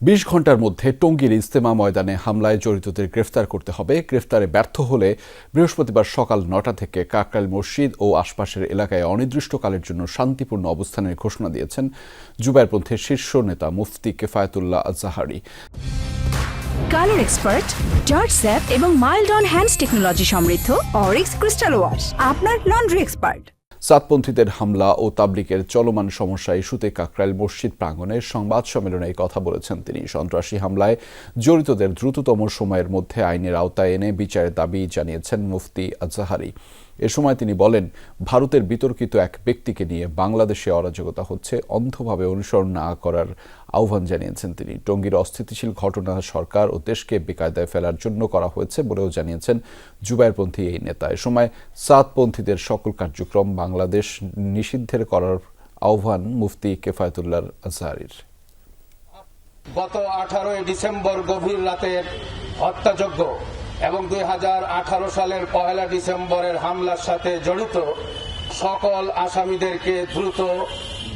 বিশ ঘণ্টার মধ্যে টঙ্গীর ইস্তেমা ময়দানে হামলায় জড়িতদের গ্রেফতার করতে হবে। গ্রেফতারে ব্যর্থ হলে বৃহস্পতিবার সকাল নটা থেকে কাকরাইল মসজিদ ও আশপাশের এলাকায় অনির্দিষ্টকালের জন্য শান্তিপূর্ণ অবস্থানের ঘোষণা দিয়েছেন জুবাইরপন্থীর শীর্ষ নেতা মুফতি Kefayatullah Azhari. Colour expert George sap এবং মাইল্ড অন হ্যান্ডস টেকনোলজি সমৃদ্ধ অরিক্স ক্রিস্টাল ওয়াশ, আপনার লন্ড্রি এক্সপার্ট। সাতপন্থীদের হামলা ও তাবলিকের চলমান সমস্যা ইস্যুতে কাকরাইল মসজিদ প্রাঙ্গণে সংবাদ সম্মেলনে কথা বলেছেন তিনি। সন্ত্রাসী হামলায় জড়িতদের দ্রুততম সময়ের মধ্যে আইনের আওতায় এনে বিচারের দাবি জানিয়েছেন মুফতি আজাহারি। এ সময় তিনি বলেন, ভারতের বিতর্কিত এক ব্যক্তিকে নিয়ে বাংলাদেশে অরাজকতা হচ্ছে, অন্ধভাবে অনুসরণ না করার আহ্বান জানিয়েছেন তিনি। টঙ্গীর অস্থিতিশীল ঘটনা সরকার ও দেশকে বেকায়দায় ফেলার জন্য করা হয়েছে বলেও জানিয়েছেন জুবাইরপন্থী এই নেতা। এ সময় সাতপন্থীদের সকল কার্যক্রম বাংলাদেশ নিষিদ্ধের করার আহ্বান মুফতি কেফায়তুল্লাহ আজহারির। গত আঠারোই ডিসেম্বর গভীর রাতের হত্যাযজ্ঞ এবং দুই হাজার আঠারো সালের পহেলা ডিসেম্বরের হামলার সাথে জড়িত সকল আসামিদেরকে দ্রুত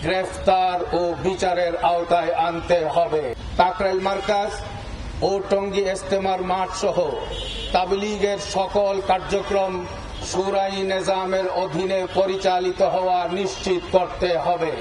গ্রেফতার ও বিচারের আওতায় আনতে হবে। কাকরাইল মার্কাজ ও টঙ্গী ইস্তেমার মাঠ সহ তাবলিগের সকল কার্যক্রম সুরাই নিজামের অধীনে পরিচালিত হওয়া নিশ্চিত করতে হবে।